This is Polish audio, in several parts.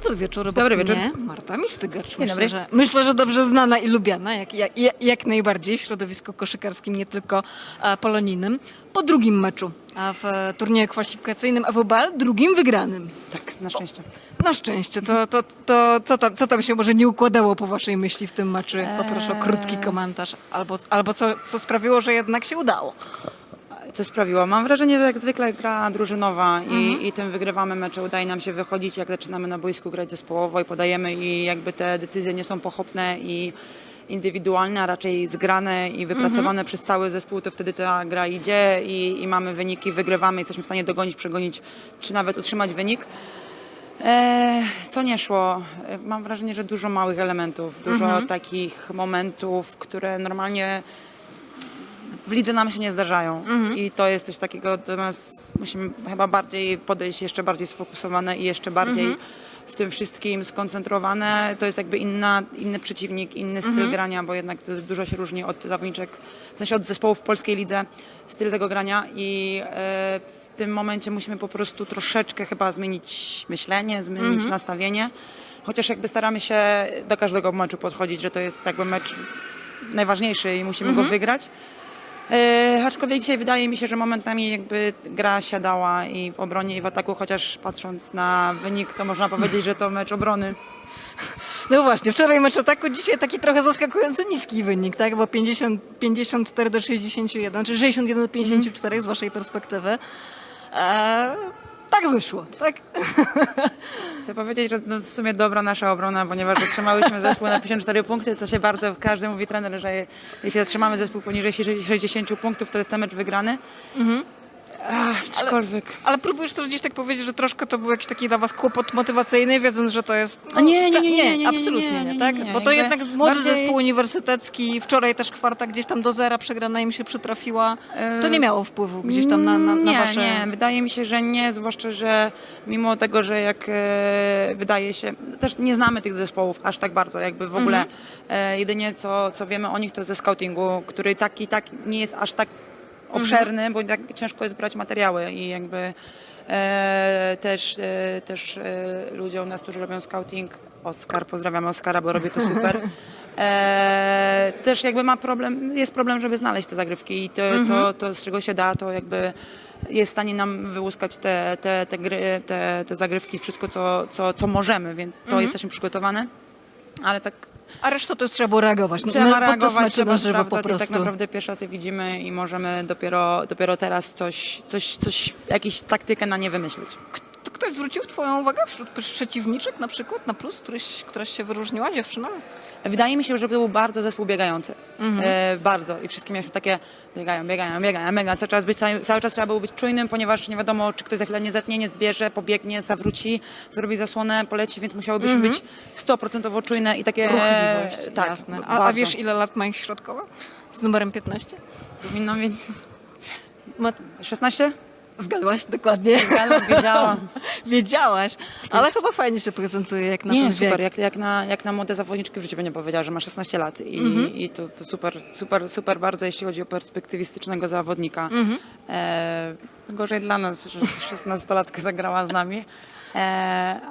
Dobry wieczór. obok Dobry wieczór. Mnie Marta Mistygacz. Dzień Myślę, dobry. że, myślę, że dobrze znana i lubiana, jak, jak, jak- najbardziej w środowisku koszykarskim, nie tylko e, polonijnym. Po drugim meczu a w turnieju kwalifikacyjnym AWBL, drugim wygranym. Tak, na szczęście. Na szczęście. To, to, to co, tam, co tam się może nie układało po waszej myśli w tym meczu? Poproszę o krótki Eee. komentarz. Albo, albo co, co sprawiło, że jednak się udało. Co sprawiło? Mam wrażenie, że jak zwykle gra drużynowa i, Mhm. i tym wygrywamy mecze, udaje nam się wychodzić, jak zaczynamy na boisku grać zespołowo i podajemy i jakby te decyzje nie są pochopne i indywidualne, a raczej zgrane i wypracowane Mhm. przez cały zespół, to wtedy ta gra idzie i, i mamy wyniki, wygrywamy, jesteśmy w stanie dogonić, przegonić, czy nawet utrzymać wynik. E, co nie szło? Mam wrażenie, że dużo małych elementów, dużo Mhm. takich momentów, które normalnie w lidze nam się nie zdarzają. Mhm. I to jest coś takiego, do nas musimy chyba bardziej podejść jeszcze bardziej sfokusowane i jeszcze bardziej Mhm. w tym wszystkim skoncentrowane. To jest jakby inna, inny przeciwnik, inny styl Mhm. grania, bo jednak dużo się różni od zawodniczek, w sensie od zespołów w polskiej lidze, styl tego grania i e, w tym momencie musimy po prostu troszeczkę chyba zmienić myślenie, zmienić Mhm. nastawienie. Chociaż jakby staramy się do każdego meczu podchodzić, że to jest jakby mecz najważniejszy i musimy Mhm. go wygrać. E, aczkolwiek dzisiaj wydaje mi się, że momentami jakby gra siadała i w obronie i w ataku, chociaż patrząc na wynik, to można powiedzieć, że to mecz obrony. No właśnie, wczoraj mecz ataku, dzisiaj taki trochę zaskakujący niski wynik, tak? Bo 50, 54 do 61, czy 61 do 54 z waszej perspektywy. E, tak wyszło, tak? Chcę powiedzieć, że no w sumie dobra nasza obrona, ponieważ zatrzymałyśmy zespół na 54 punkty, co się bardzo każdy mówi trener, że jeśli zatrzymamy zespół poniżej 60 punktów, to jest ten mecz wygrany. Ach, aczkolwiek. Ale próbujesz też gdzieś tak powiedzieć, że troszkę to był jakiś taki dla was kłopot motywacyjny, wiedząc, że to jest... A nie, nie, nie, nie, nie, nie, absolutnie nie, tak? Bo to jednak młody bardziej- zespół uniwersytecki, wczoraj też kwarta gdzieś tam do zera przegrana im się przytrafiła. To nie miało wpływu gdzieś tam na, na, na nie, wasze... nie, wydaje mi się, że nie, zwłaszcza, że mimo tego, że jak e, wydaje się, też nie znamy tych zespołów aż tak bardzo, jakby w ogóle Mhm. e, jedynie co, co wiemy o nich to ze scoutingu, który tak i tak nie jest aż tak Mhm. obszerny, bo tak ciężko jest brać materiały i jakby e, też, e, też e, ludzie u nas, którzy robią scouting, Oskar, pozdrawiamy Oskara, bo robi to super. E, też jakby ma problem, jest problem, żeby znaleźć te zagrywki i to, to, to z czego się da, to jakby jest w stanie nam wyłuskać te, te, te, gry, te, te zagrywki, wszystko co, co, co możemy, więc to jesteśmy przygotowane. Ale tak A resztę to już trzeba było reagować. trzeba My podczas reagować, meczu trzeba na żywo po sprawdzać i prostu. tak naprawdę pierwszy raz je widzimy i możemy dopiero, dopiero teraz coś, coś, coś, jakąś taktykę na nie wymyślić. To ktoś zwrócił twoją uwagę wśród przeciwniczek na przykład, na plus, któryś, któraś się wyróżniła, dziewczyna? Wydaje mi się, że to był bardzo zespół biegający. E, bardzo. I wszystkie mieliśmy takie biegają, biegają, biegają, biegają. Cały czas, być, cały czas trzeba było być czujnym, ponieważ nie wiadomo, czy ktoś za chwilę nie zetnie, nie zbierze, pobiegnie, zawróci, zrobi zasłonę, poleci, więc musiałybyśmy być 100% czujne i takie... Ruchliwość, tak, jasne. A, a bardzo. wiesz, ile lat ma ich środkowa? Z numerem 15? Powinno mieć Ma... 16? Zgadłaś? Dokładnie. Wiedziałam. Wiedziałaś, ale chyba fajnie się prezentuje jak na Nie, ten super, wiek. jak, jak, na, jak na młode zawodniczki w życiu nie powiedziała, że ma 16 lat i, Mhm. i to, to super, super, super bardzo, jeśli chodzi o perspektywistycznego zawodnika. Mhm. E, gorzej dla nas, że 16-latka zagrała z nami, e,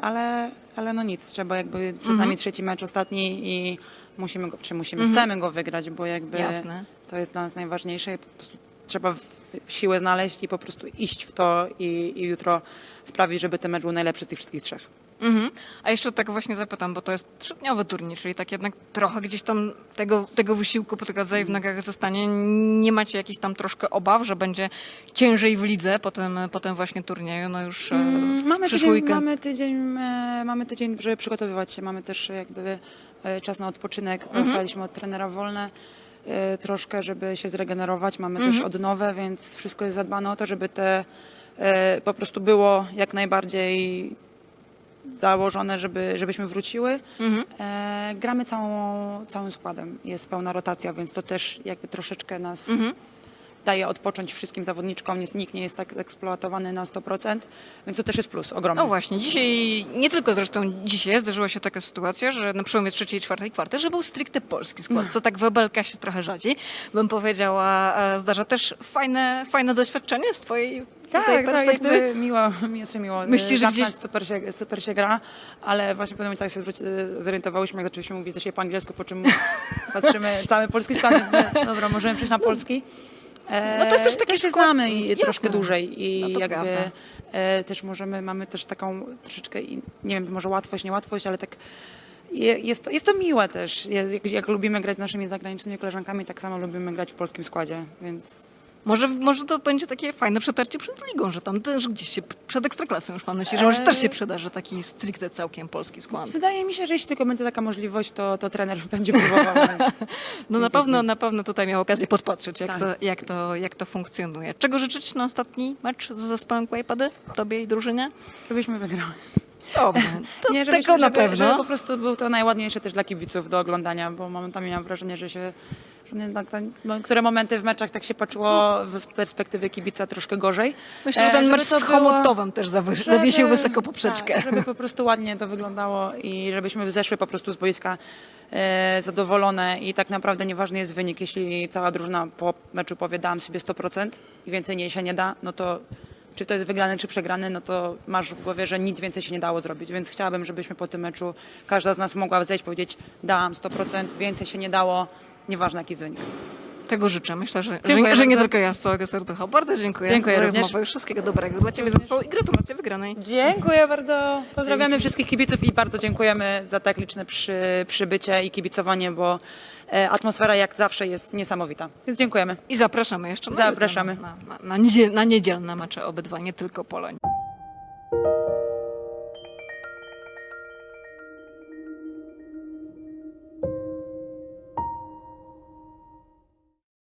ale, ale no nic, trzeba jakby, przed Mhm. nami trzeci mecz ostatni i musimy go, czy musimy, chcemy go wygrać, bo jakby Jasne. to jest dla nas najważniejsze i po prostu trzeba siłę znaleźć i po prostu iść w to i, i jutro sprawić, żeby ten mecz był najlepszy z tych wszystkich trzech. Mhm. A jeszcze tak właśnie zapytam, bo to jest trzydniowy turniej, czyli tak jednak trochę gdzieś tam tego, tego wysiłku po tych w nogach zostanie. Nie macie jakichś tam troszkę obaw, że będzie ciężej w lidze po tym, po tym właśnie turnieju, no już e, Mm, Mamy tydzień, weekend. mamy, tydzień, e, mamy tydzień, żeby przygotowywać się. Mamy też jakby e, czas na odpoczynek. Mhm. Dostaliśmy od trenera wolne troszkę, żeby się zregenerować. Mamy Mhm. też odnowę, więc wszystko jest zadbane o to, żeby te e, po prostu było jak najbardziej założone, żeby, żebyśmy wróciły. Mhm. E, gramy całą, całym składem. Jest pełna rotacja, więc to też jakby troszeczkę nas Mhm. Daje odpocząć wszystkim zawodniczkom. Nikt nie jest tak eksploatowany na 100%, więc to też jest plus ogromny. No właśnie, dzisiaj, nie tylko zresztą dzisiaj zdarzyła się taka sytuacja, że na przełomie trzeciej i czwartej kwarty, że był stricte polski skład, co tak w Ebelka się trochę rzadziej, bym powiedziała, e, zdarza też fajne, fajne doświadczenie z twojej Tak, tak, perspektywy? jakby miło, się miło. Myślisz, że gdzieś- super się, super się gra, ale właśnie momencie tak się zwróci, zorientowałyśmy, jak zaczęliśmy mówić też po angielsku, po czym patrzymy cały polski skład, dobra, możemy przejść na polski. E, No to jest też taki się skład- znamy i Jasne. troszkę dłużej i No to jakby prawda. e, też możemy, mamy też taką troszeczkę, nie wiem, może łatwość, niełatwość, ale tak je- jest to, jest to miłe też. Jak, jak lubimy grać z naszymi zagranicznymi koleżankami, tak samo lubimy grać w polskim składzie, więc Może, może to będzie takie fajne przetarcie przed ligą, że tam też gdzieś się przed ekstraklasą już mam nadzieję, że może też się przydarzy taki stricte całkiem polski skład. Wydaje mi się, że jeśli tylko będzie taka możliwość, to, to trener będzie próbował. Więc... No na pewno, na pewno tutaj miał okazję podpatrzeć, jak, Tak. to, jak, to, jak to funkcjonuje. Czego życzyć na ostatni mecz z zespołem Kłajpady? Tobie i drużynie? Żebyśmy wygrali. Dobrze, to Nie, tego żebyśmy, na żeby, Żeby pewno. po prostu był to najładniejsze też dla kibiców do oglądania, bo momentami mam wrażenie, że się że nie- na, na, no, które momenty w meczach tak się patrzyło z perspektywy kibica troszkę gorzej. Myślę, że E, ten mecz z Chomutowem też zawy- żeby- zawiesił wysoko poprzeczkę. Tak, żeby po prostu ładnie to wyglądało i żebyśmy zeszły po prostu z boiska e, zadowolone i tak naprawdę nieważny jest wynik. Jeśli cała drużyna po meczu powie dałam sobie 100% i więcej nie się nie da, no to czy to jest wygrany, czy przegrany, no to masz w głowie, że nic więcej się nie dało zrobić. Więc chciałabym, żebyśmy po tym meczu każda z nas mogła zejść, powiedzieć dałam 100%, więcej się nie dało, nieważne jaki jest wynik. Tego życzę. Myślę, że, Dziękuję że, że nie bardzo. tylko ja z całego serducha. Bardzo dziękuję, Dziękuję za również. rozmowę. Wszystkiego dobrego dla Ciebie zespołu i gratulacje wygranej. Dziękuję bardzo. Pozdrawiamy Dzięki. wszystkich kibiców i bardzo dziękujemy za tak liczne przy, przybycie i kibicowanie, bo e, atmosfera jak zawsze jest niesamowita. Więc dziękujemy. I zapraszamy jeszcze na Zapraszamy. Na, na, na, niedziel, na niedzielne mecze obydwa, nie tylko Poloń.